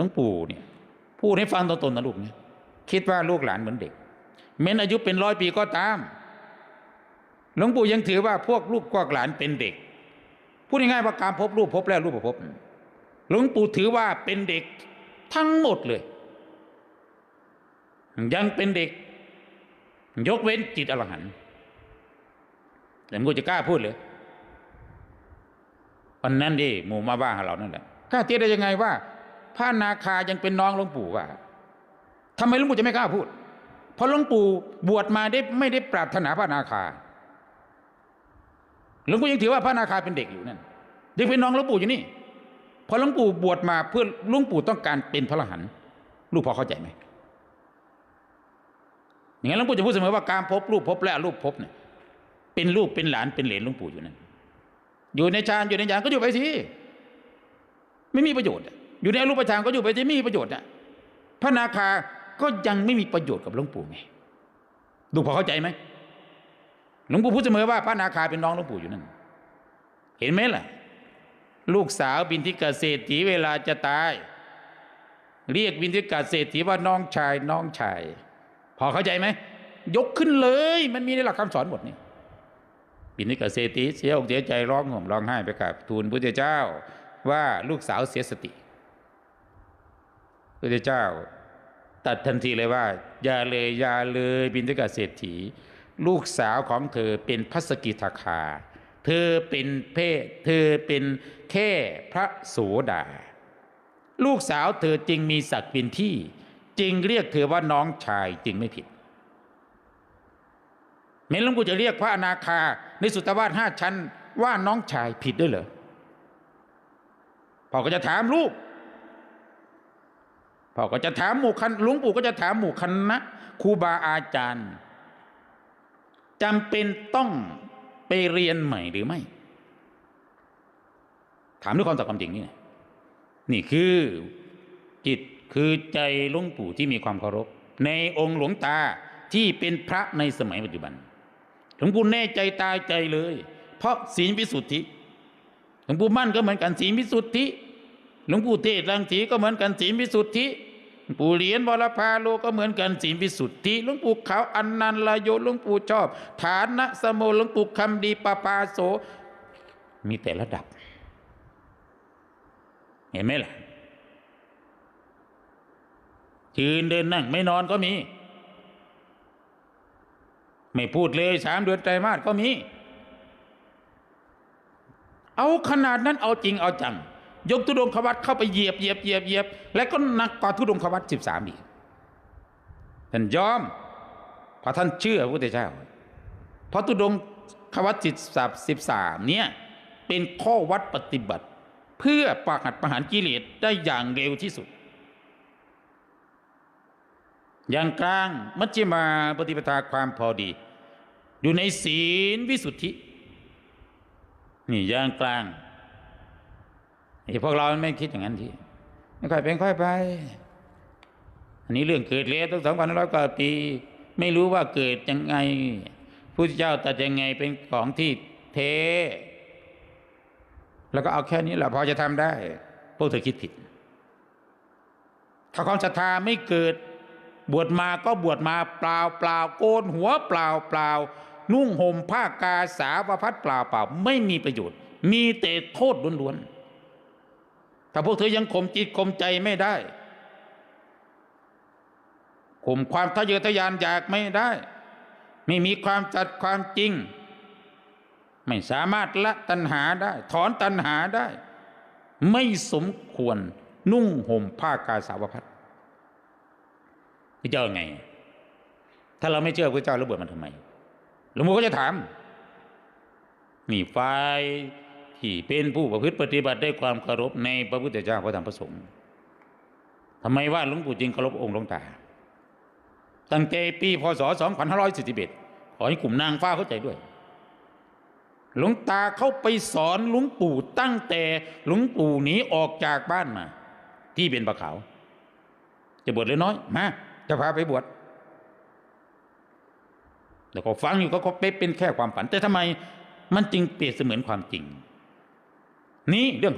ลวงปู่เนี่ยพูดให้ฟังตรงๆนนะลูกเนี่ยคิดว่าลูกหลานเหมือนเด็กแม้นอายุเป็นร้อยปีก็ตามหลวงปู่ยังถือว่าพวกลูกกวกหลานเป็นเด็กพูดง่ายๆว่าการพบรูปพบแล้วรูปพบหลวงปู่ถือว่าเป็นเด็กทั้งหมดเลย ยังเป็นเด็ก ยกเว้นจิตอรหันต์แต่หลวงปู่จะกล้าพูดเลยวันนั้นดิหมู่มาบ้าเรานั่นแหละกล้าเทียได้ยังไงว่า พระนาคายังเป็นน้องหลวงปู่ว่าทำไมหลวงปู่จะไม่กล้าพูด เพราะหลวงปู่บวชมาได้ไม่ได้ปรารถนาพระนาคาหลวงปู่ยังถือว่าพระนาคาเป็นเด็กอยู่นั่นยังเป็นน้องหลวงปู่อยู่นี่พอหลวงปู่บวชมาเพื่อหลวงปู่ต้องการเป็นพระอรหันต์ลูกพอเข้าใจไหมอย่างนั้นหลวงปู่จะพูดเสมอว่าการพบรูปพบและรูปพบเนี่ยเป็นลูกเป็นหลานเป็นเหลนหลวงปู่อยู่นั่นอยู่ในฌานอยู่ในญาณก็อยู่ไปสิไม่มีประโยชน์ อยู่ในอรูปฌานก็อยู่ไปสิไม่มีประโยชน์อะพระนาคาก็ยังไม่มีประโยชน์กับหลวงปู่ไงดูพอเข้าใจไหมหลวงปู่พูดเสมอว่าพระนาคาเป็นน้องหลวงปู่อยู่นั่น เห็นไหมล่ะ ลูกสาวบินทิกาเศรษฐีเวลาจะตาย เรียกบินทิกาเศรษฐีว่าน้องชายน้องชาย พอเข้าใจไหมยกขึ้นเลย มันมีในหลักคำสอนหมดนี่บินทิกาเศรษฐีเสียอกเสียใจร้องห่มร้องไห้ไปกับทูลพระเจ้าว่าลูกสาวเสียสติ พระเจ้า ตัดทันทีเลยว่า อย่าเลยอย่าเลยบินทิกาเศรษฐี ลูกสาวของเธอเป็นพัสกิทาคา เธอเป็นเพศ เธอเป็นแค่พระโสดา ลูกสาวเธอจึงมีศักดิ์เป็นที่ จึงเรียกเธอว่าน้องชายจึงไม่ผิดเมนหลวงปู่จะเรียกพระอนาคา ในสุตตวาสห้าชั้น ว่าน้องชายผิดด้วยเหรอพ่อก็จะถามลูก พ่อก็จะถามหมู่คันหลวงปู่ก็จะถามหมู่คณะครูบาอาจารย์จำเป็นต้องไปเรียนใหม่หรือไม่ ถามด้วยความสัตย์ความจริงนี่นะนี่คือจิตคือใจหลวงปู่ที่มีความเคารพ ในองค์หลวงตาที่เป็นพระในสมัยปัจจุบันหลวงปู่แน่ใจตายใจเลย เพราะศีลพิสุทธิหลวงปู่มั่นก็เหมือนกันศีลพิสุทธิหลวงปู่เทศรังสีก็เหมือนกันศีลพิสุทธิ ปู่เหรียญวรพาโลก็เหมือนกันศีลพิสุทธิหลวงปู่ขาวอันนันต์ลายโยหลวงปู่ชอบ ฐานะสโมหลวงปู่คำดีปปาโส มีแต่ระดับ เห็นไหมล่ะยืนเดินนั่งไม่นอนก็มี ไม่พูดเลยสามเดือนไตรมาสก็มี เอาขนาดนั้นเอาจริงเอาจัง ยกทุดงควัตเข้าไปเหยียบเหยียบเหยียบเหยียบและก็หนักกว่าทุดงควัตสิบสามอีกท่านยอมพระท่านเชื่อพระพุทธเจ้าเพราะทุดงควัตจิตสับสิบสามเนี่ยเป็นข้อวัดปฏิบัติ เพื่อปราหัดประหารกิเลสได้อย่างเร็วที่สุด อย่างกลางมัชฌิมาปฏิปทาความพอดี อยู่ในศีลวิสุทธิ นี่อย่างกลาง ไอ้พวกเราไม่คิดอย่างนั้นที่ไม่ค่อยเป็นค่อยไป อันนี้เรื่องเกิดแล้วตั้งสองพันร้อยกว่าปี ไม่รู้ว่าเกิดยังไงพระเจ้าตัดยังไงเป็นของที่เท แล้วก็เอาแค่นี้แหละพอจะทำได้ พวกเธอคิดผิด ถ้าความศรัทธาไม่เกิด บวชมาก็บวชมาเปล่าเปล่าโกนหัวเปล่าเปล่านุ่งห่มผ้ากาสาวพัดเปล่าเปล่าไม่มีประโยชน์ มีแต่โทษล้วนๆ ถ้าพวกเธอยังข่มจิตข่มใจไม่ได้ข่มความทะเยอทะยานอยากไม่ได้ ไม่มีความจัดความจริง ไม่สามารถละตัณหาได้ ถอนตัณหาได้ ไม่สมควรนุ่งห่มผ้ากาสาวพัดพระเจ้าไง ถ้าเราไม่เชื่อพระเจ้าแล้วบวชมันทำไมหลวงพ่อก็จะถามนี่ฝ่าย ที่เป็นผู้ประพฤติปฏิบัติได้ความเคารพในพระพุทธเจ้าพระธรรมพระสงฆ์ทำไมว่าหลวงปู่จริงเคารพองค์หลวงตา ตั้งแต่ปีพศ 2541 ขอให้กลุ่มนางฟ้าเข้าใจด้วย หลวงตาเขาไปสอนหลวงปู่ตั้งแต่หลวงปู่หนีออกจากบ้านมา ที่เป็นปะขาว จะบวชเลยน้อย มา จะพาไปบวชแล้วก็ฟังอยู่ก็ก็เป็นแค่ความฝัน แต่ทำไมมันจึงเปรียบเสมือนความจริง นี่เรื่อง